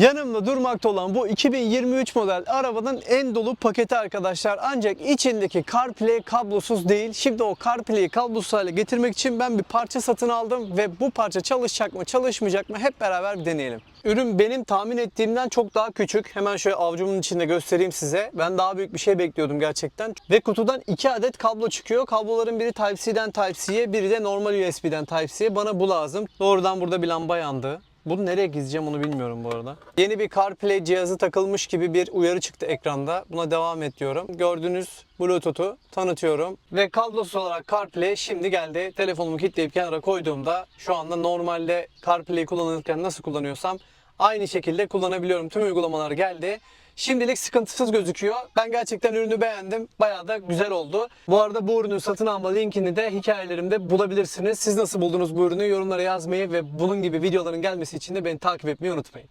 Yanımda durmakta olan bu 2023 model arabanın en dolu paketi arkadaşlar. Ancak içindeki CarPlay kablosuz değil. Şimdi o CarPlay'i kablosuz hale getirmek için ben bir parça satın aldım ve bu parça çalışacak mı çalışmayacak mı hep beraber bir deneyelim. Ürün benim tahmin ettiğimden çok daha küçük. Hemen şöyle avcumun içinde göstereyim size. Ben daha büyük bir şey bekliyordum gerçekten. Ve kutudan 2 adet kablo çıkıyor. Kabloların biri Type-C'den Type-C'ye, biri de normal USB'den Type-C'ye. Bana bu lazım. Doğrudan burada bir lamba yandı. Bunu nereye gizleyeceğim onu bilmiyorum bu arada. Yeni bir CarPlay cihazı takılmış gibi bir uyarı çıktı ekranda. Buna devam et diyorum. Gördüğünüz Bluetooth'u tanıtıyorum. Ve kablosuz olarak CarPlay şimdi geldi. Telefonumu kilitleyip kenara koyduğumda şu anda normalde CarPlay kullanırken nasıl kullanıyorsam aynı şekilde kullanabiliyorum. Tüm uygulamalar geldi. Şimdilik sıkıntısız gözüküyor. Ben gerçekten ürünü beğendim. Bayağı da güzel oldu. Bu arada bu ürünü satın alma linkini de hikayelerimde bulabilirsiniz. Siz nasıl buldunuz bu ürünü? Yorumlara yazmayı ve bunun gibi videoların gelmesi için de beni takip etmeyi unutmayın.